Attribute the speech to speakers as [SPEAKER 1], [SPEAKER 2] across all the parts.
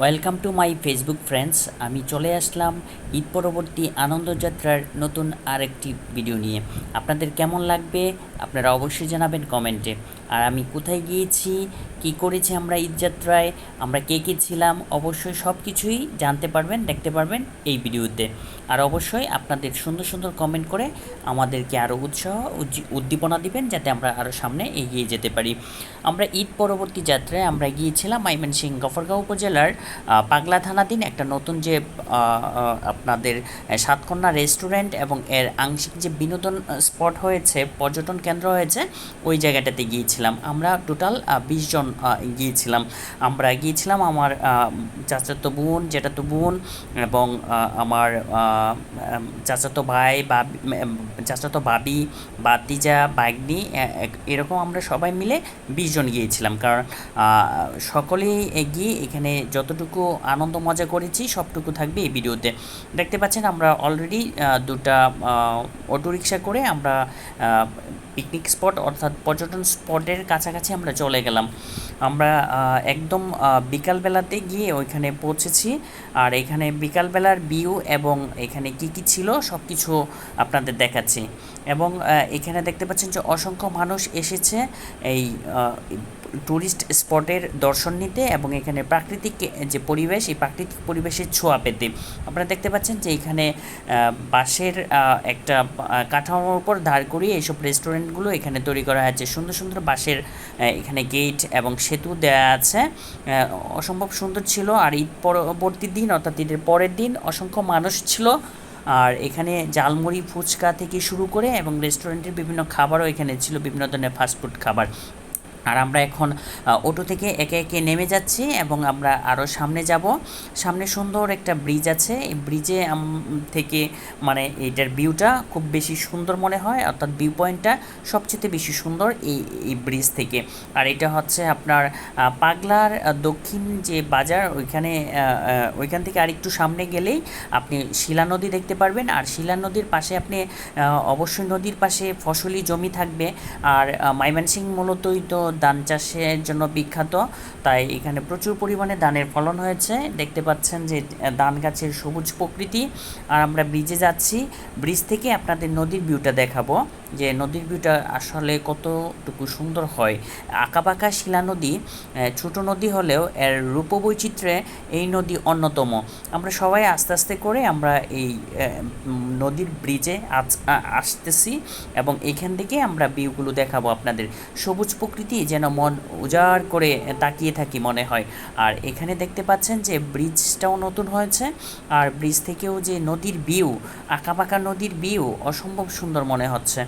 [SPEAKER 1] Welcome to my Facebook friends আমি চলে আসলাম ঈদ পরবর্তী আনন্দযাত্রার নতুন আরেকটি ভিডিও নিয়ে। আপনাদের কেমন লাগবে? আপনারা অবশ্যই জানাবেন কমেন্টে। আর আমি কোথায় গিয়েছি, কি করেছি আমরা ঈদযাত্রায় আমরা কে কে ছিলাম, অবশ্যই সব কিছুই জানতে পারবেন, দেখতে পারবেন এই ভিডিওতে। আর অবশ্যই আপনাদের সুন্দর সুন্দর কমেন্ট করে আমাদেরকে আরও উৎসাহ উদ্দীপনা দিবেন যাতে আমরা আরও সামনে এগিয়ে যেতে পারি। আমরা ঈদ পরবর্তী যাত্রায় আমরা গিয়েছিলাম ময়মনসিংহ গফরগাঁও উপজেলার পাগলা থানাধীন একটা নতুন যে আপনাদের সাতকন্যা রেস্টুরেন্ট এবং এর আংশিক যে বিনোদন স্পট হয়েছে, পর্যটন কেন্দ্র হয়েছে ওই জায়গাটাতে গিয়েছিলাম। আমরা টোটাল বিশ জন গিয়েছিলাম। আমরা গিয়েছিলাম আমার চাচাতো বোন, জেঠাতো বোন এবং আমার চাচাতো ভাই বা চাচাতো ভাবি বাতিজা বাগনি এরকম আমরা সবাই মিলে বিশ জন গিয়েছিলাম। কারণ সকলেই গিয়ে এখানে যতটুকু আনন্দ, মজা করেছি, সবটুকু থাকবে এই ভিডিওতে। দেখতে পাচ্ছেন আমরা অলরেডি দুটা অটোরিকশা করে আমরা পিকনিক স্পট অর্থাৎ পর্যটন স্পটের কাছাকাছি আমরা চলে গেলাম। আমরা একদম বিকালবেলাতে গিয়ে ওইখানে পৌঁছেছি। আর এখানে বিকালবেলার ভিউ এবং এখানে কি কি ছিল সব কিছু আপনাদের দেখাচ্ছি। এবং এখানে দেখতে পাচ্ছেন যে অসংখ্য মানুষ এসেছে এই ট্যুরিস্ট স্পটের দর্শন নিতে এবং এখানে প্রাকৃতিক যে পরিবেশ, এই প্রাকৃতিক পরিবেশের ছোঁয়া পেতে। আপনারা দেখতে পাচ্ছেন যে এখানে বাঁশের একটা কাঠামোর উপর দাঁড় করিয়ে এইসব রেস্টুরেন্টগুলো এখানে তৈরি করা হয়েছে সুন্দর সুন্দর বাঁশের এখানে গেট এবং সেতু দেওয়া আছে। অসম্ভব সুন্দর ছিল আর ঈদ পরবর্তী দিন অর্থাৎ ঈদের পরের দিন অসংখ্য মানুষ ছিল। আর এখানে জালমুড়ি ফুচকা থেকে শুরু করে এবং রেস্টুরেন্টের বিভিন্ন খাবারও এখানে ছিল, বিভিন্ন ধরনের ফাস্টফুড খাবার। আর আমরা এখন অটো থেকে একে একে নেমে যাচ্ছি এবং আমরা আরও সামনে যাব। সামনে সুন্দর একটা ব্রিজ আছে। এই ব্রিজে থেকে মানে এটার ভিউটা খুব বেশি সুন্দর মনে হয়, অর্থাৎ ভিউ পয়েন্টটা সবচেয়ে বেশি সুন্দর এই এই ব্রিজ থেকে। আর এটা হচ্ছে আপনার পাগলার দক্ষিণ যে বাজার, ওইখানে ওইখান থেকে আরেকটু সামনে গেলেই আপনি শিলা নদী দেখতে পারবেন। আর শিলা নদীর পাশে আপনি অবশ্যই নদীর পাশে ফসলি জমি থাকবে। আর মাইমানসিং মূলতই তো ধান চাষের জন্য বিখ্যাত। তাই এখানে প্রচুর পরিমাণে ধানের ফলন হয়েছে। দেখতে পাচ্ছেন যে ধান গাছের সবুজ প্রকৃতি। আর আমরা ব্রিজে যাচ্ছি। ব্রিজ থেকে আপনাদের নদীর ভিউটা দেখাবো। যে নদীর ভিউটা আসলে কতটুকু সুন্দর হয়। আঁকাবাঁকা শিলা নদী ছোট নদী হলেও এর রূপবৈচিত্র্যে এই নদী অন্যতম। আমরা সবাই আস্তে আস্তে করে আমরা এই নদীর ব্রিজে আসতেছি এবং এইখান থেকে আমরা ভিউগুলো দেখাবো আপনাদের। সবুজ প্রকৃতি যেন মন উজাড় করে তাকিয়ে থাকি মনে হয়। আর এখানে দেখতে পাচ্ছেন যে ব্রিজটাও নতুন হয়েছে আর ব্রিজ থেকেও যে নদীর ভিউ, আঁকাবাঁকা নদীর ভিউ অসম্ভব সুন্দর মনে হচ্ছে।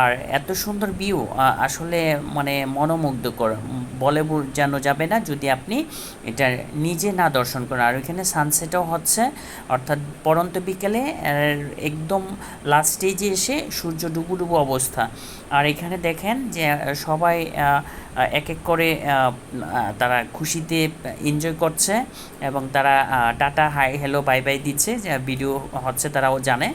[SPEAKER 1] আর এত সুন্দর ভিউ আসলে মানে মনোমুগ্ধকর। বলে বোঝানো যাবে না যদি আপনি এটা নিজে না দর্শন করেন। আর ওইখানে সানসেটও হচ্ছে, অর্থাৎ পরন্ত বিকেলে একদম লাস্ট স্টেজে এসে সূর্য ডুবু ডুবু অবস্থা। আর এখানে দেখেন যে সবাই এক এক করে তারা খুশিতে এনজয় করছে এবং তারা tata hi hello bye bye দিচ্ছে। যে ভিডিও হচ্ছে তারাও জানে।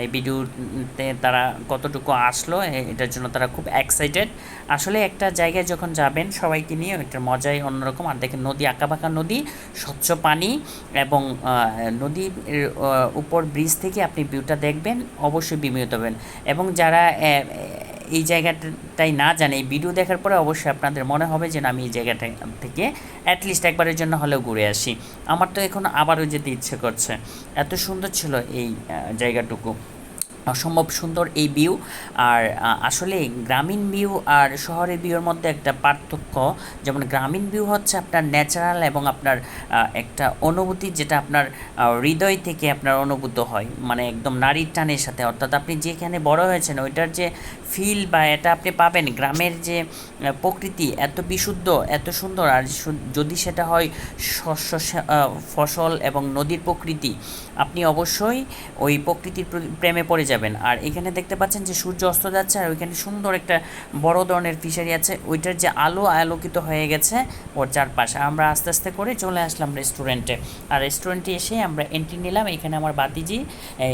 [SPEAKER 1] এই ভিডিওতে তারা কতটুকু আসলো এটার জন্য তারা খুব এক্সাইটেড আসলে একটা জায়গায় যখন যাবেন, সবাইকে নিয়ে এটার মজাই অন্যরকম। আর দেখেন নদী, আঁকাবাঁকা নদী, স্বচ্ছ পানি এবং নদীর উপর ব্রিজ থেকে আপনি ভিউটা দেখবেন, অবশ্যই বিমিত হবেন। এবং যারা এই জায়গাটাই না জানে, এই ভিডিও দেখার পরে অবশ্যই আপনাদের মনে হবে যে আমি এই জায়গাটা থেকে অ্যাটলিস্ট একবারের জন্য হলেও ঘুরে আসি। আমার তো এখন আবারও যেতে ইচ্ছে করছে। এত সুন্দর ছিল এই জায়গাটুকু। অসম্ভব সুন্দর এই ভিউ আর আসলে গ্রামীণ ভিউ আর শহরের ভিউর মধ্যে একটা পার্থক্য, যেমন গ্রামীণ ভিউ হচ্ছে আপনার ন্যাচারাল এবং আপনার একটা অনুভূতি যেটা আপনার হৃদয় থেকে আপনার অনুভূত হয়। মানে একদম নারীর টানের সাথে। অর্থাৎ আপনি যেখানে বড় হয়েছেন, ওইটার যে ফিল বা এটা আপনি পাবেন, গ্রামের যে প্রকৃতি এত বিশুদ্ধ, এত সুন্দর। আর যদি সেটা হয় শস্য ফসল এবং নদীর প্রকৃতি, আপনি অবশ্যই ওই প্রকৃতির প্রেমে পড়ে যাবেন। যাবেন। আর এখানে দেখতে পাচ্ছেন যে সূর্য অস্ত যাচ্ছে আর ওইখানে সুন্দর একটা বড় ধরনের ফিশারি আছে। ওইটার যে আলো আলোকিত হয়ে গেছে ওর চারপাশে। আমরা আস্তে আস্তে করে চলে আসলাম রেস্টুরেন্টে আর রেস্টুরেন্টে এসে আমরা এন্ট্রি নিলাম। এখানে আমার বাতিজি,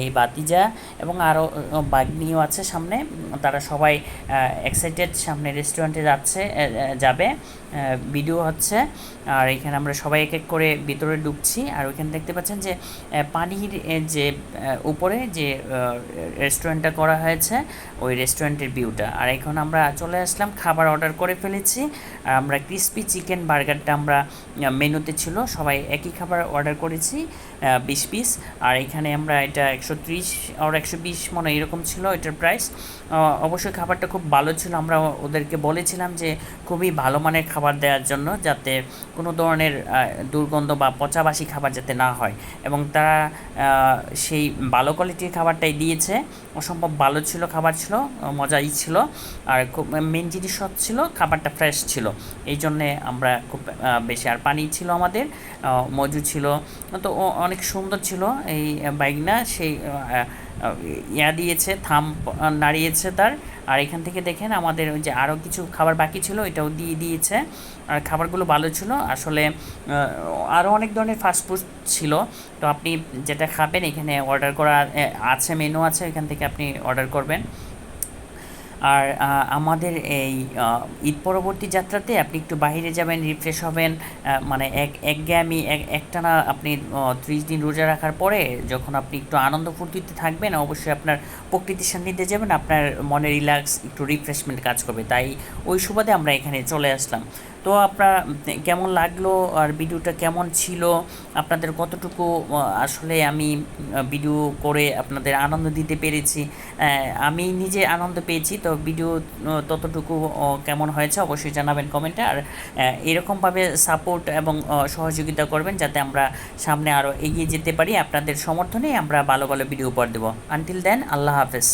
[SPEAKER 1] এই বাতিজা এবং আরও বাগনিও আছে সামনে। তারা সবাই এক্সাইটেড সামনে রেস্টুরেন্টে যাচ্ছে যাবে। ভিডিও হচ্ছে। আর এখানে আমরা সবাই এক এক করে ভিতরে ঢুকছি। আর ওইখানে দেখতে পাচ্ছেন যে পানির যে উপরে যে রেস্টুরেন্টটা করা হয়েছে, ওই রেস্টুরেন্টের ভিউটা আর এখন আমরা চলে আসলাম, খাবার অর্ডার করে ফেলেছি। আর আমরা ক্রিস্পি চিকেন বার্গারটা আমরা মেনুতে ছিল, সবাই একই খাবার অর্ডার করেছি বিশ পিস আর এখানে আমরা এটা একশো ত্রিশ আর একশো বিশ মনে এরকম ছিল এটার প্রাইস অবশ্যই খাবারটা খুব ভালো ছিল, আমরা ওদেরকে বলেছিলাম যে খুবই ভালো মানের খাবার দেওয়ার জন্য যাতে কোনো ধরনের দুর্গন্ধ বা পচাবাসি খাবার যাতে না হয়। এবং তারা সেই ভালো কোয়ালিটির খাবারটাই দিয়েছে। অসম্ভব ভালো ছিল, খাবার ছিল, মজাই ছিল। আর খুব মেন জিনিস ছিল, খাবারটা ফ্রেশ ছিল। এই জন্যে আমরা খুব বেশি আর পানি ছিল আমাদের মজু ছিল। তো অনেক সুন্দর ছিল এই বাইক না সেই ইয়া দিয়েছে, থাম, নাড়িয়েছে তার। আর এখান থেকে দেখেন আমাদের ওই যে আরও কিছু খাবার বাকি ছিল, এটাও দিয়ে দিয়েছে। আর খাবারগুলো ভালো ছিল। আসলে আরও অনেক ধরনের ফাস্টফুড ছিল। তো আপনি যেটা খাবেন, এখানে অর্ডার করা আছে মেনু আছে, এখান থেকে আপনি অর্ডার করবেন। আর আমাদের এই ঈদ পরবর্তী যাত্রাতে আপনি একটু বাইরে যাবেন রিফ্রেশ হবেন মানে এক, একঘেয়েমি, এক, একটানা আপনি ত্রিশ দিন রোজা রাখার পরে যখন আপনি একটু আনন্দ ফুর্তিতে থাকবেন, অবশ্যই আপনার প্রকৃতির সান্নিধ্যে যাবেন, আপনার মনে রিল্যাক্স একটু রিফ্রেশমেন্ট কাজ করবে। তাই ওই সুবাদে আমরা এখানে চলে আসলাম। তো আপনার, কেমন লাগল আর ভিডিওটা কেমন ছিল? আপনাদের কতটুকু আসলে আমি ভিডিও করে আপনাদের আনন্দ দিতে পেরেছি? আমি নিজে আনন্দ পেয়েছি, তো ভিডিও আহ, ততটুকু কেমন হয়েছে অবশ্যই জানাবেন কমেন্টে আর এরকমভাবে সাপোর্ট এবং সহযোগিতা করবেন যাতে আমরা সামনে আরও এগিয়ে যেতে পারি। আপনাদের সমর্থনে আমরা ভালো ভালো ভিডিও উপহার দেবো। আনটিল দেন আল্লাহ হাফেজ।